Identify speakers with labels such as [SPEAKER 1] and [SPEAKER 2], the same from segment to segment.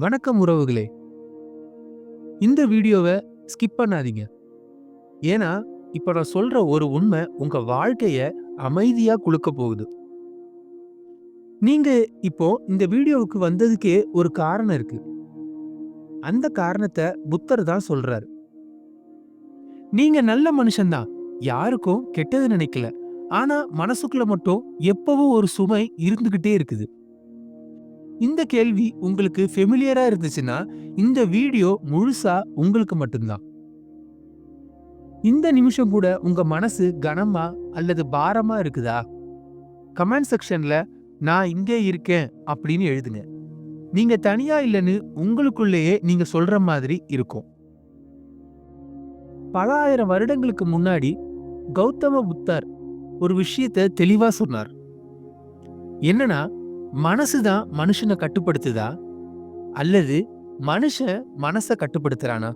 [SPEAKER 1] வணக்கம் உறவுகளே. இந்த வீடியோவை ஸ்கிப் பண்ணாதீங்க. ஏன்னா இப்போ நான் சொல்கிற ஒரு உண்மை உங்கள் வாழ்க்கையை அமைதியாக குலுக்க போகுது. நீங்கள் இப்போ இந்த வீடியோவுக்கு வந்ததுக்கே ஒரு காரணம் இருக்கு. அந்த காரணத்தை புத்தர் தான் சொல்றாரு. நீங்க நல்ல மனுஷன்தான் யாருக்கும் கெட்டது நினைக்கல. ஆனா மனசுக்குள்ள மட்டும் எப்பவும் ஒரு சுமை இருந்துகிட்டே இருக்குது. இந்த கேள்வி உங்களுக்கு ஃபெமிலியரா இருந்துச்சுன்னா இந்த வீடியோ முழுசா உங்களுக்கு மட்டும்தான். இந்த நிமிஷம் கூட உங்க மனசு கனமா அல்லது பாரமா இருக்குதா? கமெண்ட் செக்ஷன்ல நான் இங்கே இருக்கேன் அப்படின்னு எழுதுங்க. நீங்க தனியா இல்லைன்னு உங்களுக்குள்ளேயே நீங்க சொல்ற மாதிரி இருக்கும். பல ஆயிரம் வருடங்களுக்கு முன்னாடி கௌதம புத்தர் ஒரு விஷயத்த தெளிவா சொன்னார். என்னன்னா மனசு தான் மனுஷனை கட்டுப்படுத்துதா? அல்லது மனுஷன் மனசை கட்டுப்படுத்துறானா?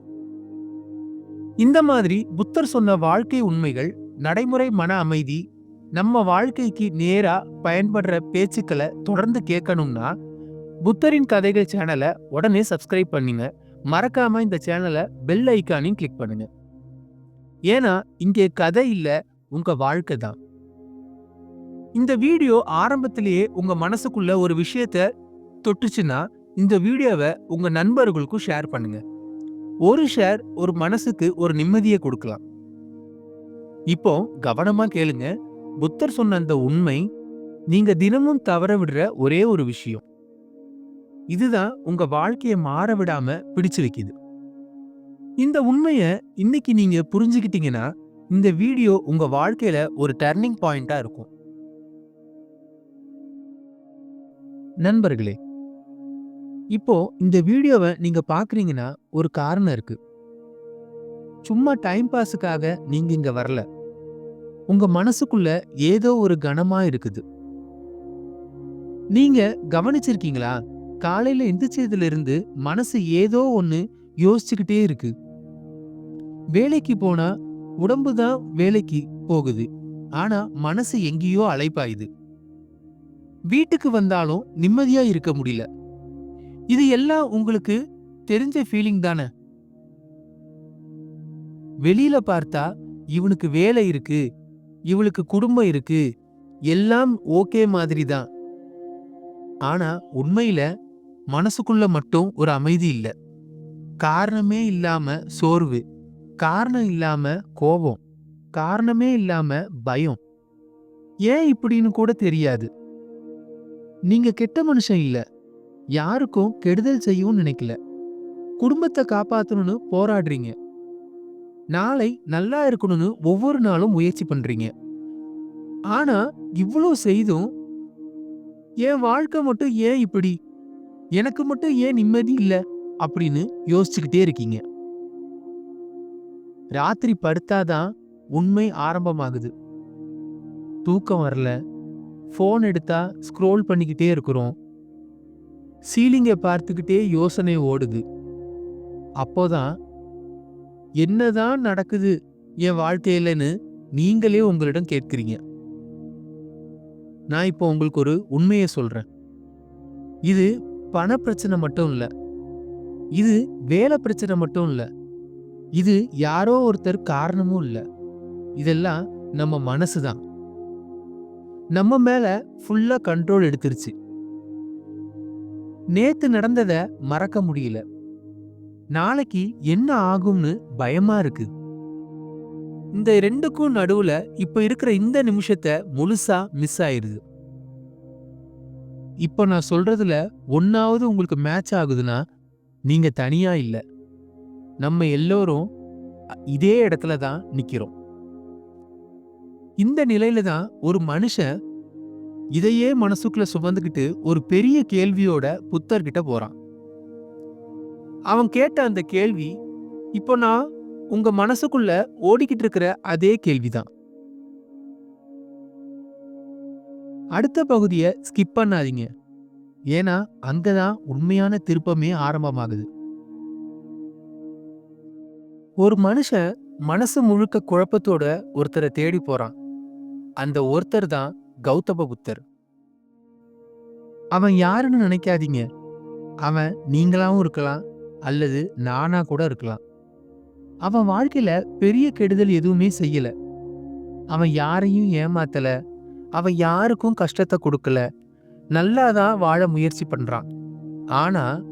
[SPEAKER 1] இந்த மாதிரி புத்தர் சொன்ன வாழ்க்கை உண்மைகள் நடைமுறை மன அமைதி நம்ம வாழ்க்கைக்கு நேரா பயன்படுற பேச்சுக்களை தொடர்ந்து கேட்கணும்னா புத்தரின் கதைகள் சேனலை உடனே சப்ஸ்கிரைப் பண்ணுங்க. மறக்காம இந்த சேனலை பெல் ஐக்கானையும் கிளிக் பண்ணுங்க. ஏன்னா இங்கே கதை இல்லை உங்க வாழ்க்கை தான். இந்த வீடியோ ஆரம்பத்திலேயே உங்க மனசுக்குள்ள ஒரு விஷயத்த தொட்டுச்சுன்னா இந்த வீடியோவை உங்க நண்பர்களுக்கும் ஷேர் பண்ணுங்க. ஒரு ஷேர் ஒரு மனசுக்கு ஒரு நிம்மதியை கொடுக்கலாம். இப்போ கவனமா கேளுங்க. புத்தர் சொன்ன அந்த உண்மை நீங்க தினமும் தவற விடுற ஒரே ஒரு விஷயம். இதுதான் உங்க வாழ்க்கையை மாற விடாம பிடிச்சு வைக்குது. இந்த உண்மைய இன்னைக்கு நீங்க புரிஞ்சுக்கிட்டீங்கன்னா இந்த வீடியோ உங்க வாழ்க்கையில ஒரு டர்னிங் பாயிண்டா இருக்கும். நண்பர்களே இப்போ இந்த வீடியோவை நீங்க பாக்குறீங்கன்னா ஒரு காரணம் இருக்கு. சும்மா டைம் பாஸுக்காக நீங்க இங்க வரல. உங்க மனசுக்குள்ள ஏதோ ஒரு கனமா இருக்குது. நீங்க கவனிச்சிருக்கீங்களா? காலையில எந்திரிச்சதுல இருந்து மனசு ஏதோ ஒண்ணு யோசிச்சுக்கிட்டே இருக்கு. வேலைக்கு போனா உடம்பு தான் வேலைக்கு போகுது. ஆனா மனசு எங்கேயோ அலைப்பாயுது. வீட்டுக்கு வந்தாலும் நிம்மதியா இருக்க முடியல. இது எல்லாம் உங்களுக்கு தெரிஞ்ச ஃபீலிங் தானே? வெளியில பார்த்தா இவனுக்கு வேலை இருக்கு இவளுக்கு குடும்பம் இருக்கு எல்லாம் ஓகே மாதிரி தான். ஆனா உண்மையில மனசுக்குள்ள மட்டும் ஒரு அமைதி இல்ல. காரணமே இல்லாம சோர்வு காரணம் இல்லாம கோபம் காரணமே இல்லாம பயம். ஏன் இப்படின்னு கூட தெரியாது. நீங்க கெட்ட மனுஷன் இல்ல. யாருக்கும் கெடுதல் செய்யவும் நினைக்கல. குடும்பத்தை காப்பாற்றணும்னு போராடுறீங்க. நாளை நல்லா இருக்கணும்னு ஒவ்வொரு நாளும் முயற்சி பண்றீங்க. ஆனா இவ்வளோ செய்தும் என் வாழ்க்கை மட்டும் ஏன் இப்படி? எனக்கு மட்டும் ஏன் நிம்மதி இல்லை? அப்படின்னு யோசிச்சுக்கிட்டே இருக்கீங்க. ராத்திரி படுத்தாதான் உண்மை ஆரம்பமாகுது. தூக்கம் வரல. ஃபோன் எடுத்தா ஸ்க்ரோல் பண்ணிக்கிட்டே இருக்கிறோம். சீலிங்கை பார்த்துக்கிட்டே யோசனை ஓடுது. அப்போதான் என்னதான் நடக்குது என் வாழ்க்கையிலன்னு நீங்களே உங்களிடம் கேட்குறீங்க. நான் இப்போ உங்களுக்கு ஒரு உண்மையை சொல்கிறேன் இது பண பிரச்சனை மட்டும் இல்லை. இது வேலை பிரச்சனை மட்டும் இல்லை. இது யாரோ ஒருத்தர் காரணமும் இல்லை. இதெல்லாம் நம்ம மனசு தான் நம்ம மேல ஃபுல்லா கண்ட்ரோல் எடுத்துருச்சு. நேத்து நடந்தத மறக்க முடியல. நாளைக்கு என்ன ஆகும்னு பயமா இருக்கு. இந்த ரெண்டுக்கும் நடுவுல இப்ப இருக்கிற இந்த நிமிஷத்தை முழுசா மிஸ் ஆயிருது. இப்ப நான் சொல்றதுல ஒன்னாவது உங்களுக்கு மேட்ச் ஆகுதுன்னா நீங்க தனியா இல்ல. நம்ம எல்லோரும் இதே இடத்துல தான் நிக்கிறோம். இந்த நிலையில தான் ஒரு மனுஷன் இதையே மனசுக்குள்ள சுமந்துக்கிட்டு ஒரு பெரிய கேள்வியோட புத்தர்கிட்ட போறான். அவன் கேட்ட அந்த கேள்வி இப்போ நான் உங்க மனசுக்குள்ள ஓடிக்கிட்டு இருக்கிற அதே கேள்விதான். அடுத்த பகுதியை ஸ்கிப் பண்ணாதீங்க. ஏன்னா அங்கதான் உண்மையான திருப்பமே ஆரம்பமாகுது. ஒரு மனுஷன் மனசு முழுக்க குழப்பத்தோட ஒருத்தரை தேடி போறான். அந்த ஒருத்தர் தான் கௌதம புத்தர். அவன் யாருன்னு நினைக்காதீங்க. அவன் நீங்களாவும் இருக்கலாம் அல்லது நானா கூட இருக்கலாம். அவன் வாழ்க்கையில பெரிய கெடுதல் எதுவுமே செய்யல. அவன் யாரையும் ஏமாத்தல. அவன் யாருக்கும் கஷ்டத்தை கொடுக்கல. நல்லாதான் வாழ முயற்சி பண்றான். ஆனா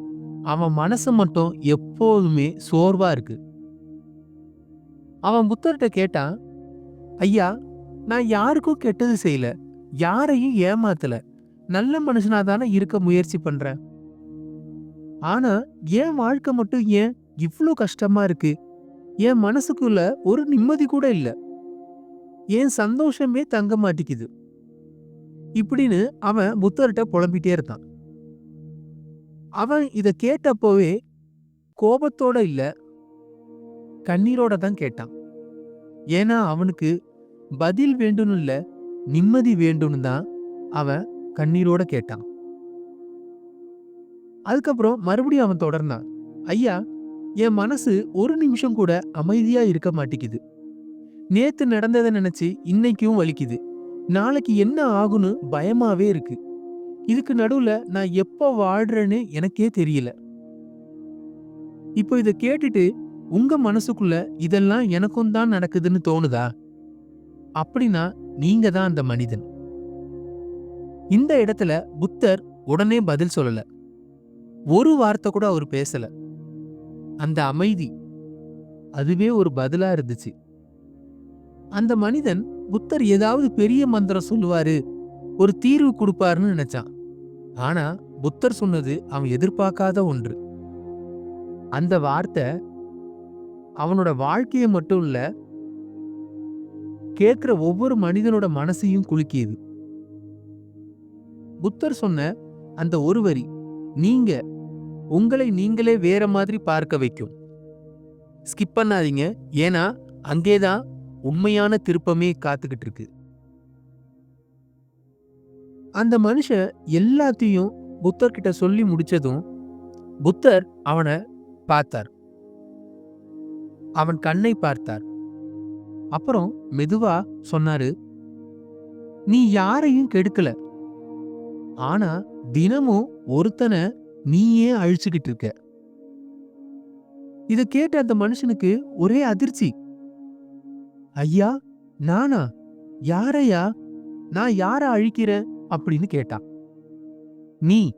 [SPEAKER 1] அவன் மனசு மட்டும் எப்போதுமே சோர்வா இருக்கு. அவன் புத்தர்கிட்ட கேட்டான் ஐயா நான் யாருக்கும் கெட்டது செய்யல. யாரையும் ஏமாத்தல. நல்ல மனுஷனா தானே இருக்க முயற்சி பண்றேன் ஆனா என் வாழ்க்கை மட்டும் ஏன் இவ்வளோ கஷ்டமா இருக்கு? என் மனசுக்குள்ள ஒரு நிம்மதி கூட இல்லை. என் சந்தோஷமே தங்க மாட்டேங்குது இப்படின்னு அவன் புத்தர்கிட்ட புலம்பிட்டே இருந்தான் அவன் இதை கேட்டப்போவே கோபத்தோட இல்லை கண்ணீரோட தான் கேட்டான். ஏன்னா அவனுக்கு பதில் வேண்டும்னு இல்லை நிம்மதி வேண்டும்னு தான் அவன் கண்ணீரோட கேட்டான். அதுக்கப்புறம் மறுபடியும் அவன் தொடர்ந்தான். ஐயா என் மனசு ஒரு நிமிஷம் கூட அமைதியா இருக்க மாட்டேங்குது. நேத்து நடந்ததை நினைச்சு இன்னைக்கும் வலிக்குது. நாளைக்கு என்ன ஆகும்னு பயமாவே இருக்கு. இதுக்கு நடுவுல நான் எப்போ வாழ்றேன்னு எனக்கே தெரியல. இப்போ இத கேட்டுட்டு உங்க மனசுக்குள்ள இதெல்லாம் எனக்கும் தான் நடக்குதுன்னு தோணுதா? அப்படின்னா நீங்க தான் அந்த மனிதன். இந்த இடத்துல புத்தர் உடனே பதில் சொல்லல. ஒரு வார்த்தை கூட அவர் பேசல. அந்த அமைதி அதுவே ஒரு பதிலா இருந்துச்சு. அந்த மனிதன் புத்தர் ஏதாவது பெரிய மந்திரம் சொல்லுவாரு ஒரு தீர்வு கொடுப்பாருன்னு நினைச்சான். ஆனா புத்தர் சொன்னது அவன் எதிர்பார்க்காத ஒன்று. அந்த வார்த்தை அவனோட வாழ்க்கையை மட்டும் இல்ல கேட்கிற ஒவ்வொரு மனிதனோட மனசையும் குலுக்கியது. புத்தர் சொன்ன அந்த ஒரு வரி நீங்க உங்களை நீங்களே வேற மாதிரி பார்க்க வைக்கும். ஸ்கிப் பண்ணாதீங்க ஏன்னா அங்கேதான் உண்மையான திருப்பமே காத்துக்கிட்டு இருக்கு. அந்த மனுஷன் எல்லாத்தையும் புத்தர் கிட்ட சொல்லி முடிச்சதும் புத்தர் அவனை பார்த்தார். அவன் கண்ணை பார்த்தார். அப்புறம் மெதுவா சொன்னாரு நீ யாரையும் கெடுக்கல. ஆனா தினமும் ஒருத்தனை நீயே அழிச்சுக்கிட்டு இருக்க. இத கேட்ட அந்த மனுஷனுக்கு ஒரே அதிர்ச்சி. ஐயா நானா? யாரையா? நான் யார அழிக்கிறேன்? அப்படின்னு கேட்டான் நீ.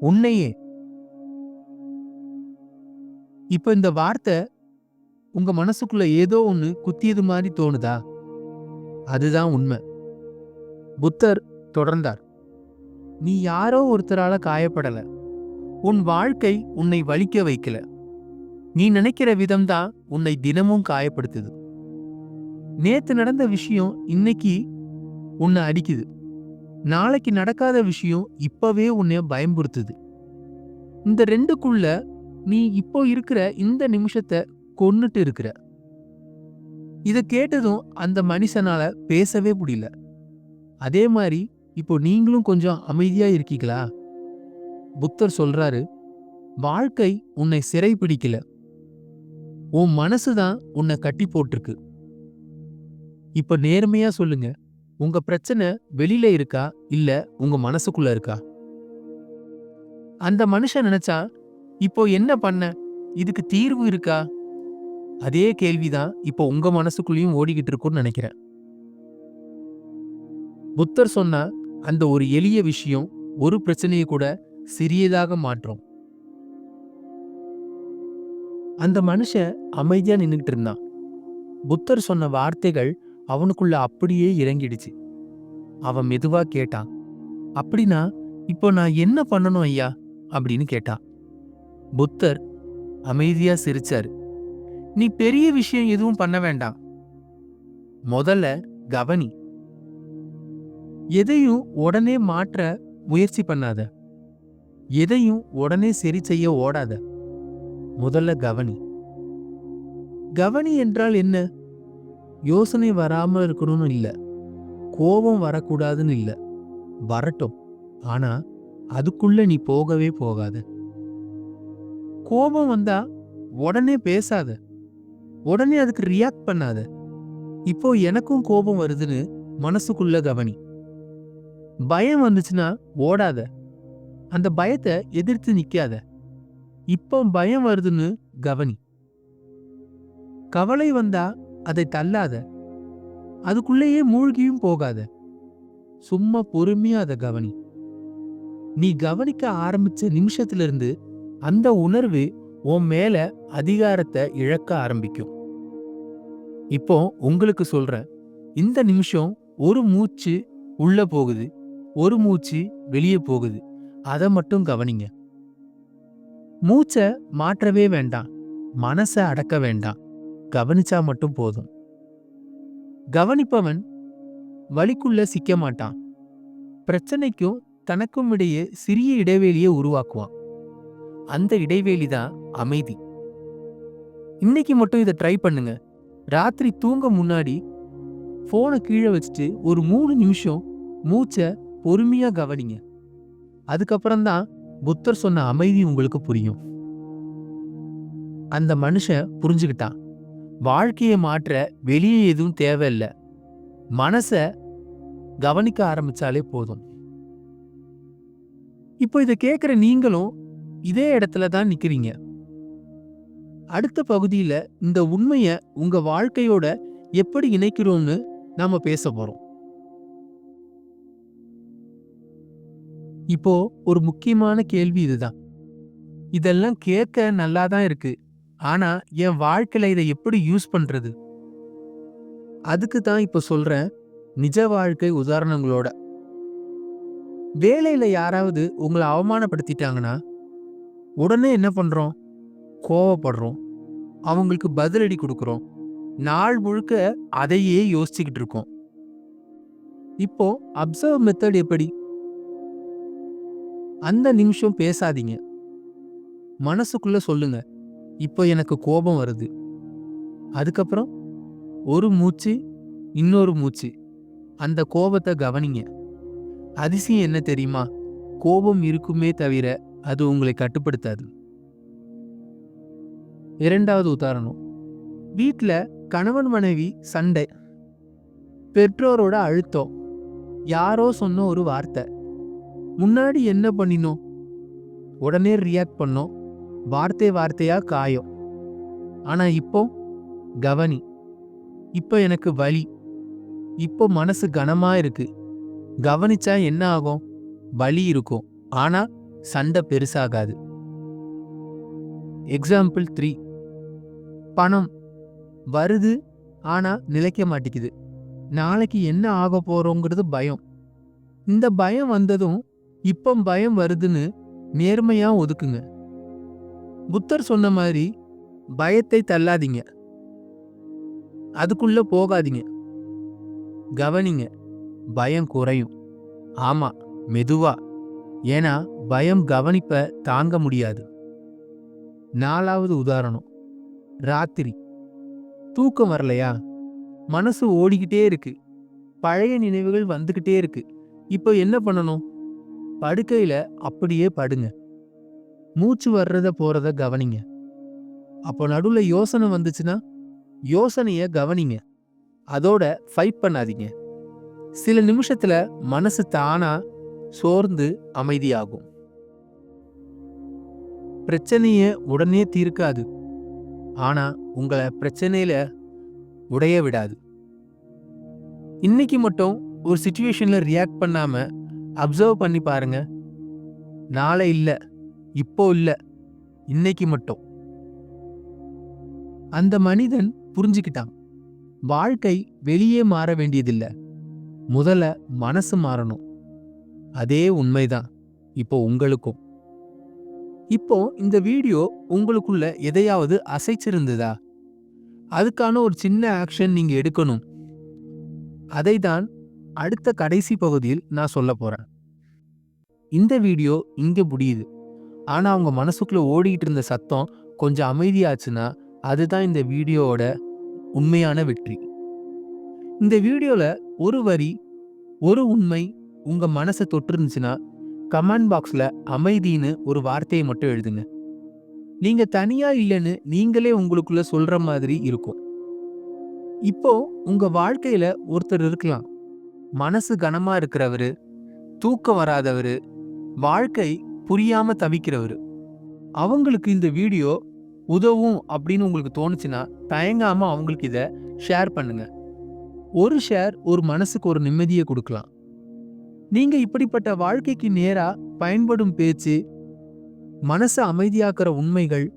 [SPEAKER 1] உன்னையே. இப்ப இந்த வார்த்தை உங்க மனசுக்குள்ள ஏதோ ஒன்று குத்தியது மாதிரி தோணுதா? அதுதான் உண்மை. புத்தர் தொடர்ந்தார். நீ யாரோ ஒருத்தரால காயப்படல. உன் வாழ்க்கை உன்னை வலிக்க வைக்கல. நீ நினைக்கிற விதம்தான் உன்னை தினமும் காயப்படுத்துது. நேத்து நடந்த விஷயம் இன்னைக்கு உன்னை அடிக்குது. நாளைக்கு நடக்காத விஷயம் இப்பவே உன்னை பயம்புறுத்துது. இந்த ரெண்டுக்குள்ள நீ இப்போ இருக்கிற இந்த நிமிஷத்தை கொன்னுட்டு இருக்கிற. இத கேட்டதும் அந்த மனுஷனால பேசவே முடியல. அதே மாதிரி இப்போ நீங்களும் கொஞ்சம் அமைதியா இருக்கீங்களா? புத்தர் சொல்றாரு வாழ்க்கை உன்னை சிறை பிடிக்கல உன் மனசு தான் உன்னை கட்டி போட்டிருக்கு. இப்ப நேர்மையா சொல்லுங்க. உங்க பிரச்சனை வெளியில இருக்கா? இல்ல உங்க மனசுக்குள்ள இருக்கா? அந்த மனுஷன் நினைச்சா இப்போ என்ன பண்ண? இதுக்கு தீர்வு இருக்கா? அதே கேள்விதான் இப்போ உங்க மனசுக்குள்ளேயும் ஓடிக்கிட்டு இருக்கும்னு நினைக்கிறேன். புத்தர் சொன்ன அந்த ஒரு எளிய விஷயம் ஒரு பிரச்சனையை கூட சிறியதாக மாற்றும். அந்த மனுஷன் அமைதியா நின்னுட்டு இருந்தான். புத்தர் சொன்ன வார்த்தைகள் அவனுக்குள்ள அப்படியே இறங்கிடுச்சு. அவன் மெதுவா கேட்டான் அப்படின்னா இப்போ நான் என்ன பண்ணணும் ஐயா? அப்படின்னு கேட்டான். புத்தர் அமைதியா சிரிச்சாரு. நீ பெரிய விஷயம் எதுவும் பண்ண வேண்டாம். முதல்ல கவனி. எதையும் உடனே மாற்ற முயற்சி பண்ணாத. எதையும் உடனே சரி செய்ய ஓடாத. முதல்ல கவனி. கவனி என்றால் என்ன? யோசனை வராமல் இருக்கணும்னு இல்லை. கோபம் வரக்கூடாதுன்னு இல்லை. வரட்டும். ஆனா அதுக்குள்ள நீ போகவே போகாத. கோபம் வந்தா உடனே பேசாத. உடனே அதுக்கு ரியாக்ட் பண்ணாத. இப்போ எனக்கும் கோபம் வருதுன்னு மனசுக்குள்ள கவனி. பயம் வந்துச்சுன்னா ஓடாத. அந்த பயத்தை எதிர்த்து நிற்காத இப்போ பயம் வருதுன்னு கவனி. கவலை வந்தா அதை தள்ளாத. அதுக்குள்ளேயே மூழ்கியும் போகாத. சும்மா பொறுமையா அதை கவனி. நீ கவனிக்க ஆரம்பிச்ச நிமிஷத்திலிருந்து அந்த உணர்வு உன் மேல அதிகாரத்தை இழக்க ஆரம்பிக்கும். இப்போ உங்களுக்கு சொல்றேன். இந்த நிமிஷம் ஒரு மூச்சு உள்ள போகுது. ஒரு மூச்சு வெளியே போகுது. அதை மட்டும் கவனிங்க. மூச்சை மாற்றவே வேண்டாம். மனசை அடக்க வேண்டாம். கவனிச்சா மட்டும் போதும். கவனிப்பவன் வலிக்குள்ள சிக்க மாட்டான். பிரச்சனைக்கும் தனக்கும் இடையே சிறிய இடைவெளியை உருவாக்குவான். அந்த இடைவெளி தான் அமைதி. இன்னைக்கு மட்டும் இதை ட்ரை பண்ணுங்க. ராத்திரி தூங்க முன்னாடி ஃபோனை கீழே வச்சுட்டு ஒரு மூணு நிமிஷம் மூச்சை பொறுமையாக கவனிங்க. அதுக்கப்புறம் தான் புத்தர் சொன்ன அமைதி உங்களுக்கு புரியும். அந்த மனுஷன் புரிஞ்சுக்கிட்டான். வாழ்க்கையை மாற்ற வெளியே எதுவும் தேவையில்லை. மனசை கவனிக்க ஆரம்பிச்சாலே போதும். இப்போ இதை கேட்குற நீங்களும் இதே இடத்துல தான் நிற்கிறீங்க அடுத்த பகுதியில இந்த உண்மைய உங்க வாழ்க்கையோட எப்படி இணைக்கிறோம்னு நாம பேச போறோம். இப்போ ஒரு முக்கியமான கேள்வி இதுதான். இதெல்லாம் கேட்க நல்லா தான் இருக்கு. ஆனா என் வாழ்க்கையில இதை எப்படி யூஸ் பண்றது? அதுக்கு தான் இப்போ சொல்றேன் நிஜ வாழ்க்கை உதாரணங்களோட. வேலையில யாராவது உங்களை அவமானப்படுத்திட்டாங்கன்னா உடனே என்ன பண்றோம்? கோவப்படுறோம். அவங்களுக்கு பதிலடி கொடுக்குறோம். நாள் முழுக்க அதையே யோசிச்சுக்கிட்டு இருக்கோம். இப்போ அப்சர்வ் மெத்தட் எப்படி? அந்த நிமிஷம் பேசாதீங்க. மனசுக்குள்ள சொல்லுங்க. இப்போ எனக்கு கோபம் வருது. அதுக்கப்புறம் ஒரு மூச்சு இன்னொரு மூச்சு. அந்த கோபத்தை கவனிங்க. அதிசயம் என்ன தெரியுமா? கோபம் இருக்குமே தவிர அது உங்களை கட்டுப்படுத்தாது. இரண்டாவது உதாரணம். வீட்டில் கணவன் மனைவி சண்டை. பெற்றோரோட அழுத்தம். யாரோ சொன்ன ஒரு வார்த்தை. முன்னாடி என்ன பண்ணினோம்? உடனே ரியாக்ட் பண்ணோம். வார்த்தை வார்த்தையாக காயம். ஆனால் இப்போ கவனி. இப்போ எனக்கு வலி. இப்போ மனசு கனமாக இருக்கு. கவனிச்சா என்ன ஆகும்? வலி இருக்கும். ஆனால் சண்டை பெருசாகாது. எக்ஸாம்பிள் த்ரீ பணம் வருது ஆனால் நிலைக்க மாட்டேங்குது. நாளைக்கு என்ன ஆக போகிறோங்கிறது பயம். இந்த பயம் வந்ததும் இப்போ பயம் வருதுன்னு நேர்மையாக ஒதுக்குங்க. புத்தர் சொன்ன மாதிரி பயத்தை தள்ளாதீங்க. அதுக்குள்ளே போகாதீங்க. கவனிங்க பயம் குறையும். ஆமாம் மெதுவா. ஏன்னா பயம் கவனிப்ப தாங்க முடியாது. நாலாவது உதாரணம். ராத்திரி. தூக்கம் வரலையா? மனசு ஓடிக்கிட்டே இருக்கு. பழைய நினைவுகள் வந்துக்கிட்டே இருக்கு. இப்போ என்ன பண்ணணும்? படுக்கையில அப்படியே படுங்க. மூச்சு வர்றத போறத கவனிங்க. அப்போ நடுவில் யோசனை வந்துச்சுன்னா யோசனையை கவனிங்க. அதோட ஃபைட் பண்ணாதீங்க. சில நிமிஷத்துல மனசு தானா சோர்ந்து அமைதியாகும். பிரச்சனையை உடனே தீர்க்காது. ஆனால் உங்களை பிரச்சனையில் உடைய விடாது. இன்னைக்கு மட்டும் ஒரு சுச்சுவேஷனில் ரியாக்ட் பண்ணாமல் அப்சர்வ் பண்ணி பாருங்க. நாளை இல்லை இப்போ இல்லை இன்னைக்கு மட்டும். அந்த மனிதன் புரிஞ்சுக்கிட்டான். வாழ்க்கை வெளியே மாற வேண்டியதில்லை. முதல்ல மனசு மாறணும். அதே உண்மைதான். இப்போ உங்களுக்கும். இப்போ இந்த வீடியோ உங்களுக்குள்ள எதையாவது அசைச்சிருந்ததா? அதுக்கான ஒரு சின்ன ஆக்ஷன் நீங்க எடுக்கணும். அதை தான் அடுத்த கடைசி பகுதியில் நான் சொல்ல போறேன். இந்த வீடியோ இங்க முடியுது. ஆனா அவங்க மனசுக்குள்ள ஓடிக்கிட்டு இருந்த சத்தம் கொஞ்சம் அமைதியாச்சுன்னா அதுதான் இந்த வீடியோவோட உண்மையான வெற்றி. இந்த வீடியோல ஒரு வரி ஒரு உண்மை உங்க மனசை தொட்டுருந்துச்சுன்னா கமெண்ட் பாக்ஸ்ல அமைதின்னு ஒரு வார்த்தையை மட்டும் எழுதுங்க. நீங்க தனியா இல்லைன்னு நீங்களே உங்களுக்குள்ள சொல்ற மாதிரி இருக்கும். இப்போ உங்க வாழ்க்கையில ஒருத்தர் இருக்கலாம். மனசு கனமா இருக்கிறவரு தூக்கம் வராதவரு வாழ்க்கை புரியாம தவிக்கிறவர். அவங்களுக்கு இந்த வீடியோ உதவும் அப்படின்னு உங்களுக்கு தோணுச்சுன்னா தயங்காம அவங்களுக்கு இதை ஷேர் பண்ணுங்க. ஒரு ஷேர் ஒரு மனசுக்கு ஒரு நிம்மதியை கொடுக்கலாம். நீங்க இப்படிப்பட்ட வாழ்க்கைக்கு நேரா பயன்படும் பேச்சு மனசை அமைதியாக்குற உண்மைகள்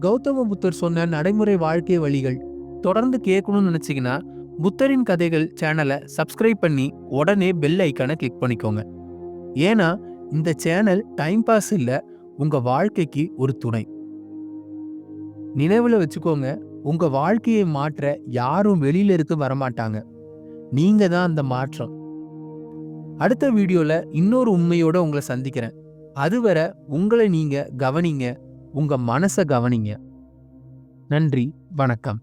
[SPEAKER 1] கௌதம புத்தர் சொன்ன நடைமுறை வாழ்க்கை வழிகள் தொடர்ந்து கேட்கணும்னு நினச்சிங்கன்னா புத்தரின் கதைகள் சேனலை சப்ஸ்கிரைப் பண்ணி உடனே பெல் ஐக்கானை கிளிக் பண்ணிக்கோங்க. ஏன்னா இந்த சேனல் டைம் பாஸ் இல்லை உங்கள் வாழ்க்கைக்கு ஒரு துணை. நினைவில் வச்சுக்கோங்க உங்கள் வாழ்க்கையை மாற்ற யாரும் வெளியில இருந்து வரமாட்டாங்க. நீங்கள் தான் அந்த மாற்றம். அடுத்த வீடியோவில் இன்னொரு உண்மையோட உங்களை சந்திக்கிறேன். அதுவரை உங்களை நீங்கள் கவனிங்க உங்கள் மனசை கவனிங்க. நன்றி வணக்கம்.